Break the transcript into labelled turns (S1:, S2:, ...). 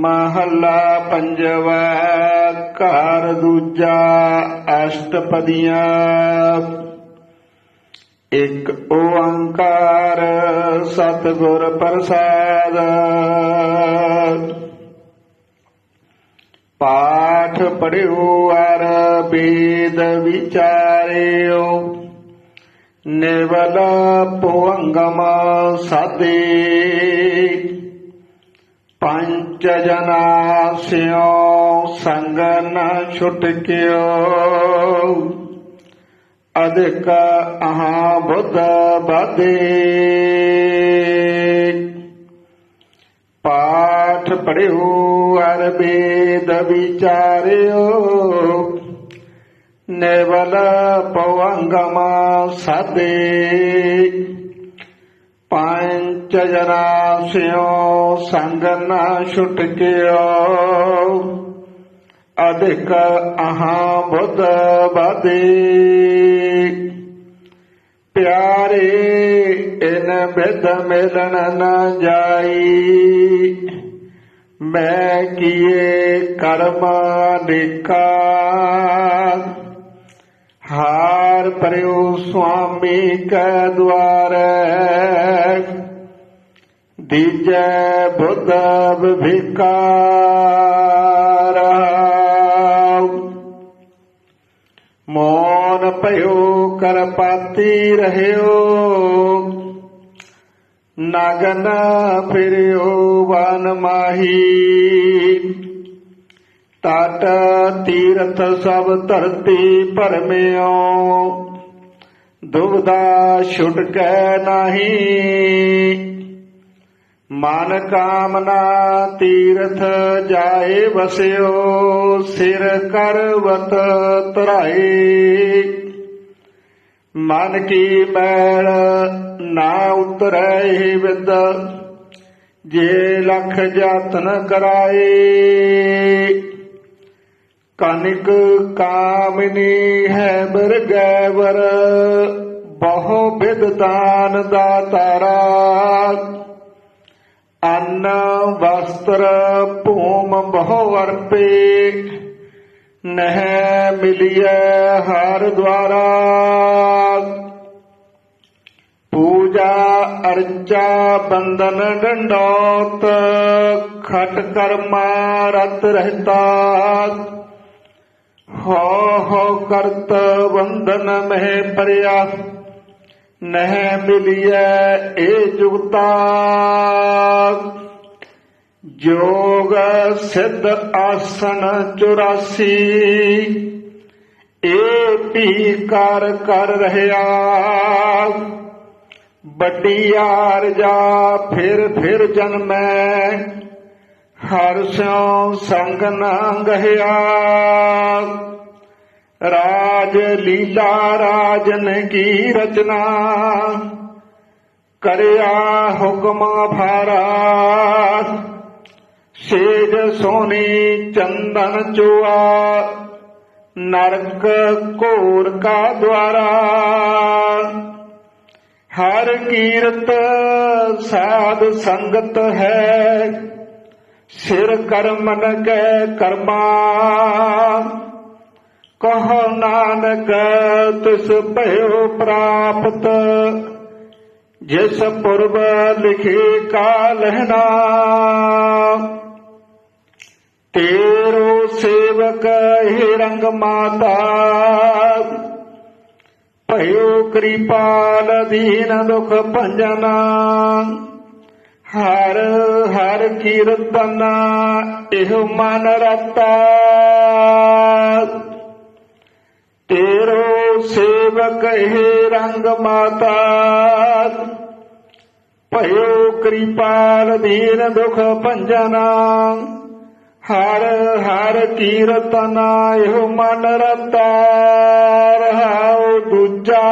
S1: ਮਹੱਲਾ ਪੰਜਵਾ, ਘਰ ਦੂਜਾ, ਅਸ਼ਟਪਦੀਆਂ। ਇੱਕ ਓੰਕਾਰ ਸਤਿਗੁਰ ਪ੍ਰਸਾਦ। ਪਾਠ ਪੜਿਓ ਅਰ ਵੇਦ ਵਿਚਾਰਿਓ। ਨਿਵਲ ਪੁੰਗਮ ਸਾਦੇ ਪੰਚ ਜਨਾ ਸਿਓ ਸੰਗ ਨ ਛੁਟਕਿਓ ਅਧਿਕ ਅਹਾ ਬੁੱਧ ਬਾਦੇ ਪਾਠ ਪੜਿਓ ਅਰ ਵੇਦ ਵਿਚਾਰਿਓ। ਨੇਵਲ ਪਵੰਗਮ ਸਾਦੇ ਪੰਚ ਜਨਾ ਸਿਓ ਸੰਗ ਨਾ ਛੁਟਕਿਓ ਅਧਿਕ ਅਹਾ ਬੁੱਧ ਬਾਦੇ। ਪਿਆਰੇ, ਇਨ ਬਿਦ ਮਿਲਣ ਨਾ ਜਾਈ। ਮੈਂ ਕੀਏ ਕਰਮ ਨਿਕਾ। ਹਾਰ ਪਰਿਉ ਸੁਆਮੀ ਕੈ ਦੁਆਰੈ। ਦੀਜੈ ਬੁੱਧ ਵਿਕਾਰ ਮੋਨ ਭਇਓ ਕਰਪਾਤੀ ਰਹਿਓ। ਨਗਨ ਫਿਰਿਓ, ਵਨ ਮਾਹੀ। ਤਟ, ਤੀਰਥ ਸਭ ਧਰਤੀ ਭਰਮਿਓ ਦੁਬਦਾ ਛੁਟਕੈ ਨਹੀਂ। ਮਨ ਕਾਮਨਾ ਤੀਰਥ ਜਾਏ ਵਸਿਓ, ਸਿਰ ਕਰਵਤ ਤਰਾਏ ਮਨ ਕੀ ਮੈਲ ਨਾ ਉਤਰੈ ਵਿਦ, ਜੇ ਲਖ ਯਤਨ ਕਰਾਏ। ਕਨਿਕ ਕਾਮਨੀ ਹੈ ਬਰਗੈਵਰ ਬਹੁ ਬਿਦ ਦਾ ਤਾਰਾ। ਅੰਨ ਵਸਤਰ ਭੂਮ ਬਹੁ ਅਰਪੇ, ਨਹਿ ਮਿਲਿਐ ਹਰ ਦੁਆਰਾ। ਪੂਜਾ ਅਰਚਾ ਬੰਦਨ ਡੰਡੋਤ, ਖਟ ਕਰਮਾ ਰਤ ਰਹਤਾ। ਹੋ ਹੋ ਕਰਤ ਬੰਦਨ ਮਹਿ ਪਰਿਆ ਨਹਿ ਮਿਲਿਐ ਇਹ ਜੁਗਤਾ। ਜੋਗ ਸਿੱਧ ਆਸਣ 84 ਇਹ ਪੀ ਕਰ ਕਰ ਰਹਿਆ। ਵੱਡੀ ਆਰਜਾ ਫਿਰ ਫਿਰ ਜਨਮੈ। ਹਰ ਸਿਉ ਸੰਗ ਨਾ ਗਹਿਆ। ਰਾਜ ਲੀਲਾ ਰਾਜਨ ਕੀ ਰਚਨਾ? ਕਰਿਆ ਹੁਕਮ ਭਾਰਾ। ਸੇਜ ਸੋਨੀ ਚੰਦਨ ਚੁਆ ਨਰਕ ਕੋਰ ਕਾ ਦੁਆਰਾ। ਹਰ ਕੀਰਤ ਸਾਧ ਸੰਗਤ ਹੈ। ਸਿਰ ਕਰਮਨ ਕੈ ਕਰਮਾ। ਕਹੋ ਨਾਨਕ, ਤਿਸ ਭਇਓ ਪ੍ਰਾਪਤ। ਜਿਸ ਪੁਰਬ ਲਿਖੇ ਕਾਲਹਿਣਾ ਤੇਰੋ ਸੇਵਕ ਹੀ ਰੰਗ ਮਾਤਾ। ਭਇਓ ਕਿਰਪਾਲ ਦੀਨ ਦੁਖ ਭੰਜਨਾ। ਹਰ ਹਰ ਕੀਰਤਨਾ ਇਹ ਮਨ ਰਤਾ। ਸੇਵਕ ਇਹ ਰੰਗ ਮਾਤਾ। ਭਇਓ ਕਿਰਪਾਲ ਦੀਨ ਦੁਖ ਭੰਜਨਾ। ਹਰ ਹਰ ਕੀਰਤਨਾ ਇਹੋ ਮਨ ਰਤਾ ਰਹਾਉ ਦੂਜਾ